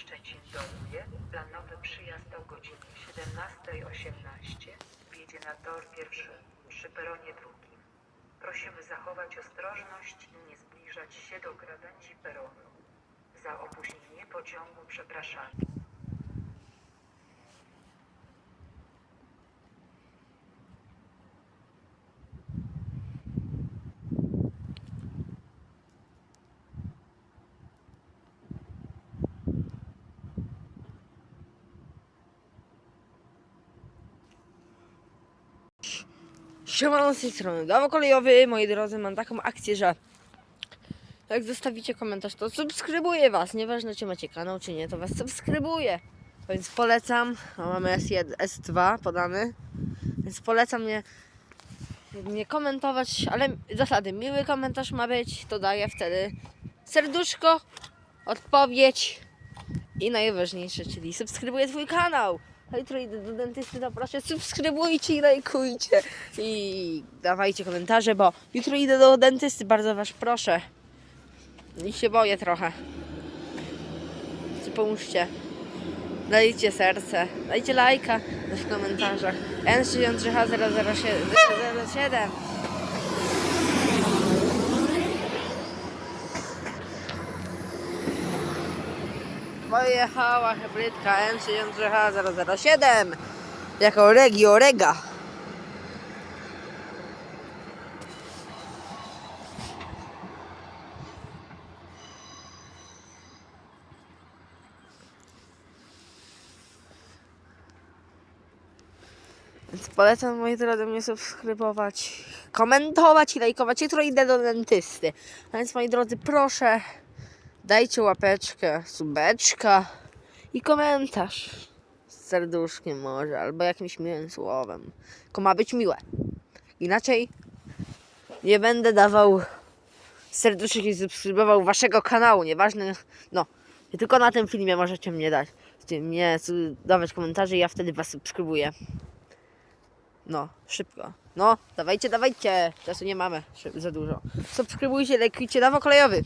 Szczecin Doluje. Planowy przyjazd o godzinie 17.18. Wjedzie na tor pierwszy przy peronie drugim. Prosimy zachować ostrożność i nie zbliżać się do krawędzi peronu. Za opóźnienie pociągu przepraszamy. Siemano z tej strony Dawo Kolejowy, moi drodzy, mam taką akcję, że jak zostawicie komentarz, to subskrybuję was, nieważne czy macie kanał, czy nie, to was subskrybuję, więc polecam, o, mamy S1, S2 podany, więc polecam mnie, nie komentować, ale zasady, miły komentarz ma być, to daję wtedy serduszko, odpowiedź i najważniejsze, czyli subskrybuję twój kanał. A jutro idę do dentysty, proszę subskrybujcie i lajkujcie. I dawajcie komentarze, bo jutro idę do dentysty, bardzo was proszę. I się boję trochę. Pomóżcie. Dajcie serce, dajcie lajka w komentarzach. N63H007 Pojechała hybrydka N63H007 jako Regio Rega. Więc polecam moi drodzy mnie subskrybować, komentować i lajkować. Jutro idę do dentysty. A Więc moi drodzy, proszę dajcie łapeczkę, subeczka i komentarz z serduszkiem może, albo jakimś miłym słowem. Tylko ma być miłe. Inaczej nie będę dawał serduszek i subskrybował waszego kanału, nieważne, no, tylko na tym filmie możecie mnie dać, mnie dawać komentarze i ja wtedy was subskrybuję. No, szybko. No, dawajcie, dawajcie. Czasu nie mamy za dużo. Subskrybujcie, lajkujcie, dawo kolejowy.